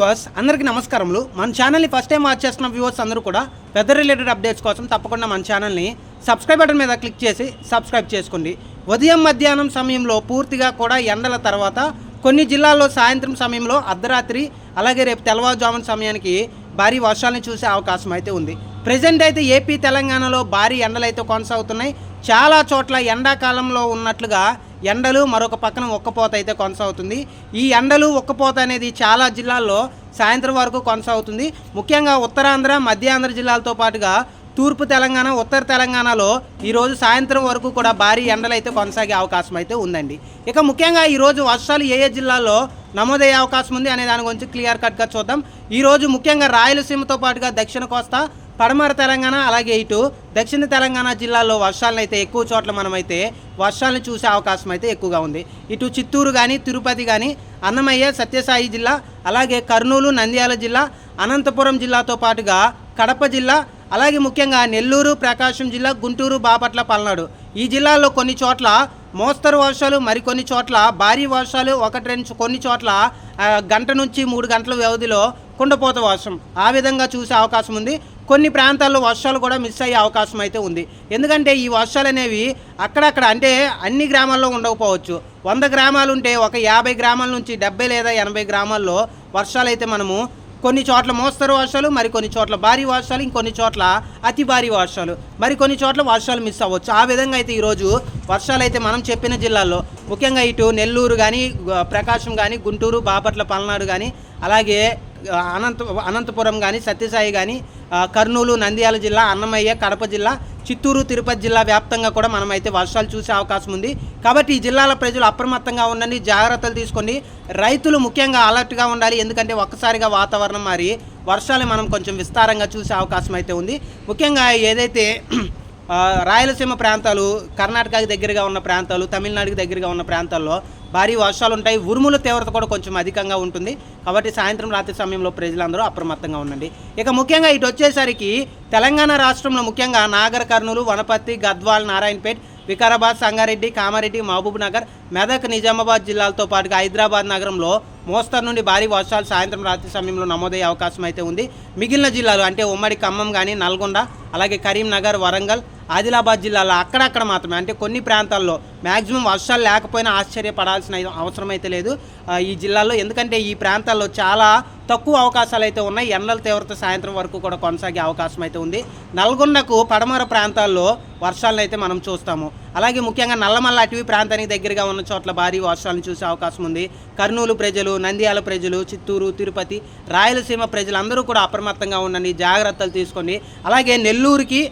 Viewers అందరికీ నమస్కారములు. మన ఛానల్ని ఫస్ట్ టైం వాచ్ చేస్తున్న వ్యూవర్స్ అందరూ కూడా వెదర్ రిలేటెడ్ అప్డేట్స్ కోసం తప్పకుండా మన ఛానల్ని సబ్స్క్రైబ్ బటన్ మీద క్లిక్ చేసి సబ్స్క్రైబ్ చేసుకోండి. ఉదయం మధ్యాహ్నం సమయంలో పూర్తిగా కూడా ఎండల తర్వాత కొన్ని జిల్లాల్లో సాయంత్రం సమయంలో అర్ధరాత్రి అలాగే రేపు తెల్లవారుజామున సమయానికి భారీ వర్షాలను చూసే అవకాశం అయితే ఉంది. ప్రజెంట్ అయితే ఏపీ తెలంగాణలో భారీ ఎండలు అయితే కొనసాగుతున్నాయి. చాలా చోట్ల ఎండాకాలంలో ఉన్నట్లుగా ఎండలు మరొక పక్కన ఒక్కపోత అయితే కొనసాగుతుంది. ఈ ఎండలు ఒక్కపోత అనేది చాలా జిల్లాల్లో సాయంత్రం వరకు కొనసాగుతుంది. ముఖ్యంగా ఉత్తరాంధ్ర మధ్యాంధ్ర జిల్లాలతో పాటుగా తూర్పు తెలంగాణ ఉత్తర తెలంగాణలో ఈరోజు సాయంత్రం వరకు కూడా భారీ ఎండలు అయితే కొనసాగే అవకాశం అయితే ఉందండి. ఇక ముఖ్యంగా ఈరోజు వర్షాలు ఏ ఏ జిల్లాల్లో నమోదయ్యే అవకాశం ఉంది అనే దాని గురించి క్లియర్ కట్గా చూద్దాం. ఈరోజు ముఖ్యంగా రాయలసీమతో పాటుగా దక్షిణ కోస్తా పడమర తెలంగాణ అలాగే ఇటు దక్షిణ తెలంగాణ జిల్లాలో వర్షాలను అయితే ఎక్కువ చోట్ల మనమైతే వర్షాలను చూసే అవకాశం అయితే ఎక్కువగా ఉంది. ఇటు చిత్తూరు కానీ తిరుపతి కానీ అన్నమయ్య సత్యసాయి జిల్లా అలాగే కర్నూలు నంద్యాల జిల్లా అనంతపురం జిల్లాతో పాటుగా కడప జిల్లా అలాగే ముఖ్యంగా నెల్లూరు ప్రకాశం జిల్లా గుంటూరు బాపట్ల పల్నాడు. ఈ జిల్లాల్లో కొన్ని చోట్ల మోస్తరు వర్షాలు మరికొన్ని చోట్ల భారీ వర్షాలు ఒకటి రెండు కొన్ని చోట్ల గంట నుంచి మూడు గంటల వ్యవధిలో కుండపోత వర్షం ఆ విధంగా చూసే అవకాశం ఉంది. కొన్ని ప్రాంతాల్లో వర్షాలు కూడా మిస్ అయ్యే అవకాశం అయితే ఉంది. ఎందుకంటే ఈ వర్షాలు అనేవి అక్కడక్కడ అంటే అన్ని గ్రామాల్లో ఉండకపోవచ్చు. వంద గ్రామాలు ఉంటే ఒక యాభై గ్రామాల నుంచి డెబ్బై లేదా ఎనభై గ్రామాల్లో వర్షాలు అయితే మనము కొన్ని చోట్ల మోస్తరు వర్షాలు మరి కొన్ని చోట్ల భారీ వర్షాలు ఇంకొన్ని చోట్ల అతి భారీ వర్షాలు మరి కొన్ని చోట్ల వర్షాలు మిస్ అవ్వచ్చు. ఆ విధంగా అయితే ఈరోజు వర్షాలు అయితే మనం చెప్పిన జిల్లాల్లో ముఖ్యంగా ఇటు నెల్లూరు కానీ ప్రకాశం కానీ గుంటూరు బాపట్ల పల్నాడు కానీ అలాగే అనంత అనంతపురం కానీ సత్యసాయి కానీ కర్నూలు నంద్యాల జిల్లా అన్నమయ్య కడప జిల్లా చిత్తూరు తిరుపతి జిల్లా వ్యాప్తంగా కూడా మనం అయితే వర్షాలు చూసే అవకాశం ఉంది. కాబట్టి ఈ జిల్లాల ప్రజలు అప్రమత్తంగా ఉండండి జాగ్రత్తలు తీసుకోండి రైతులు ముఖ్యంగా అలర్ట్గా ఉండాలి. ఎందుకంటే ఒక్కసారిగా వాతావరణం మారి వర్షాలు మనం కొంచెం విస్తారంగా చూసే అవకాశం అయితే ఉంది. ముఖ్యంగా ఏదైతే రాయలసీమ ప్రాంతాలు కర్ణాటకకి దగ్గరగా ఉన్న ప్రాంతాలు తమిళనాడుకి దగ్గరగా ఉన్న ప్రాంతాల్లో భారీ వర్షాలు ఉంటాయి. ఉరుముల తీవ్రత కూడా కొంచెం అధికంగా ఉంటుంది. కాబట్టి సాయంత్రం రాత్రి సమయంలో ప్రజలందరూ అప్రమత్తంగా ఉండండి. ఇక ముఖ్యంగా ఇటు వచ్చేసరికి తెలంగాణ రాష్ట్రంలో ముఖ్యంగా నాగర్ కర్నూలు వనపర్తి గద్వాల్ నారాయణపేట్ వికారాబాద్ సంగారెడ్డి కామారెడ్డి మహబూబ్ నగర్ మెదక్ నిజామాబాద్ జిల్లాలతో పాటుగా హైదరాబాద్ నగరంలో మోస్తరు నుండి భారీ వర్షాలు సాయంత్రం రాత్రి సమయంలో నమోదయ్యే అవకాశం అయితే ఉంది. మిగిలిన జిల్లాలు అంటే ఉమ్మడి ఖమ్మం కానీ నల్గొండ అలాగే కరీంనగర్ వరంగల్ ఆదిలాబాద్ జిల్లాలో అక్కడక్కడ మాత్రమే అంటే కొన్ని ప్రాంతాల్లో మ్యాక్సిమం వర్షాలు లేకపోయినా ఆశ్చర్యపడాల్సిన అవసరం అయితే లేదు ఈ జిల్లాల్లో ఎందుకంటే ఈ ప్రాంతాల్లో చాలా తక్కువ అవకాశాలు అయితే ఉన్నాయి. ఎండల తీవ్రత సాయంత్రం వరకు కూడా కొనసాగే అవకాశం అయితే ఉంది. నల్గొండకు పడమర ప్రాంతాల్లో వర్షాలను అయితే మనం చూస్తాము. అలాగే ముఖ్యంగా నల్లమల్ల అటవీ ప్రాంతానికి దగ్గరగా ఉన్న చోట్ల భారీ వర్షాలను చూసే అవకాశం ఉంది. కర్నూలు ప్రజలు నంద్యాల ప్రజలు చిత్తూరు తిరుపతి రాయలసీమ ప్రజలందరూ కూడా అప్రమత్తంగా ఉండండి జాగ్రత్తలు తీసుకోండి. అలాగే నెల్లూరుకి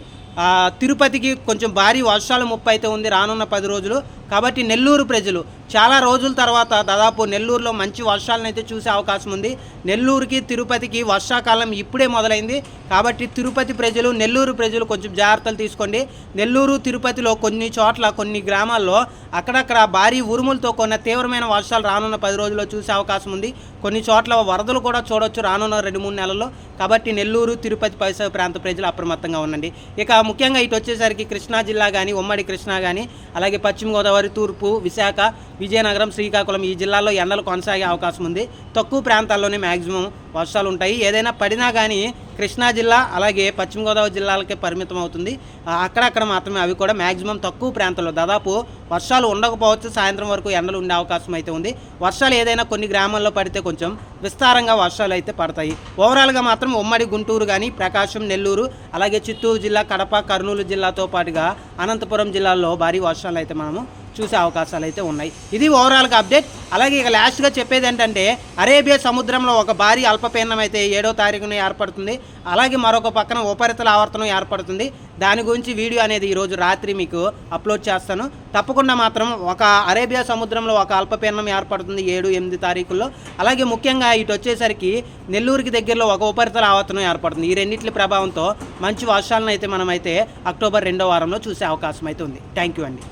తిరుపతికి కొంచెం భారీ వర్షాల ముప్పు అయితే ఉంది రానున్న పది రోజులు. కాబట్టి నెల్లూరు ప్రజలు చాలా రోజుల తర్వాత దాదాపు నెల్లూరులో మంచి వర్షాలను అయితే చూసే అవకాశం ఉంది. నెల్లూరుకి తిరుపతికి వర్షాకాలం ఇప్పుడే మొదలైంది. కాబట్టి తిరుపతి ప్రజలు నెల్లూరు ప్రజలు కొంచెం జాగ్రత్తలు తీసుకోండి. నెల్లూరు తిరుపతిలో కొన్ని చోట్ల కొన్ని గ్రామాల్లో అక్కడక్కడ భారీ ఉరుములతో కొన్న తీవ్రమైన వర్షాలు రానున్న పది రోజుల్లో చూసే అవకాశం ఉంది. కొన్ని చోట్ల వరదలు కూడా చూడొచ్చు రానున్న రెండు మూడు నెలల్లో. కాబట్టి నెల్లూరు తిరుపతి పరిసర ప్రాంత ప్రజలు అప్రమత్తంగా ఉండండి. ఇక ముఖ్యంగా ఇటు వచ్చేసరికి కృష్ణా జిల్లా కానీ ఉమ్మడి కృష్ణా కానీ అలాగే పశ్చిమ గోదావరి తూర్పు విశాఖ విజయనగరం శ్రీకాకుళం ఈ జిల్లాల్లో ఎండలు కొనసాగే అవకాశం ఉంది. తక్కువ ప్రాంతాల్లోనే మ్యాక్సిమం వర్షాలు ఉంటాయి ఏదైనా పడినా కానీ కృష్ణా జిల్లా అలాగే పశ్చిమ గోదావరి జిల్లాలకే పరిమితం అవుతుంది. అక్కడక్కడ మాత్రమే అవి కూడా మ్యాక్సిమం తక్కువ ప్రాంతంలో దాదాపు వర్షాలు ఉండకపోవచ్చు. సాయంత్రం వరకు ఎండలు ఉండే అవకాశం అయితే ఉంది. వర్షాలు ఏదైనా కొన్ని గ్రామాల్లో పడితే కొంచెం విస్తారంగా వర్షాలు అయితే పడతాయి. ఓవరాల్గా మాత్రం ఉమ్మడి గుంటూరు కానీ ప్రకాశం నెల్లూరు అలాగే చిత్తూరు జిల్లా కడప కర్నూలు జిల్లాతో పాటుగా అనంతపురం జిల్లాల్లో భారీ వర్షాలు అయితే మనము చూసే అవకాశాలు అయితే ఉన్నాయి. ఇది ఓవరాల్గా అప్డేట్ అలాగే ఇక లాస్ట్గా చెప్పేది ఏంటంటే అరేబియా సముద్రంలో ఒక భారీ అల్పపీడనం అయితే ఏడో తారీఖున ఏర్పడుతుంది. అలాగే మరొక పక్కన ఉపరితల ఆవర్తనం ఏర్పడుతుంది. దాని గురించి వీడియో అనేది ఈరోజు రాత్రి మీకు అప్లోడ్ చేస్తాను. తప్పకుండా మాత్రం ఒక అరేబియా సముద్రంలో ఒక అల్పపీడనం ఏర్పడుతుంది ఏడు ఎనిమిది తారీఖుల్లో. అలాగే ముఖ్యంగా ఇటు వచ్చేసరికి నెల్లూరుకి దగ్గరలో ఒక ఉపరితల ఆవర్తనం ఏర్పడుతుంది. ఈ రెండింటి ప్రభావంతో మంచి వర్షాలను అయితే మనమైతే అక్టోబర్ రెండో వారంలో చూసే అవకాశం అయితే ఉంది థ్యాంక్ యూ అండి.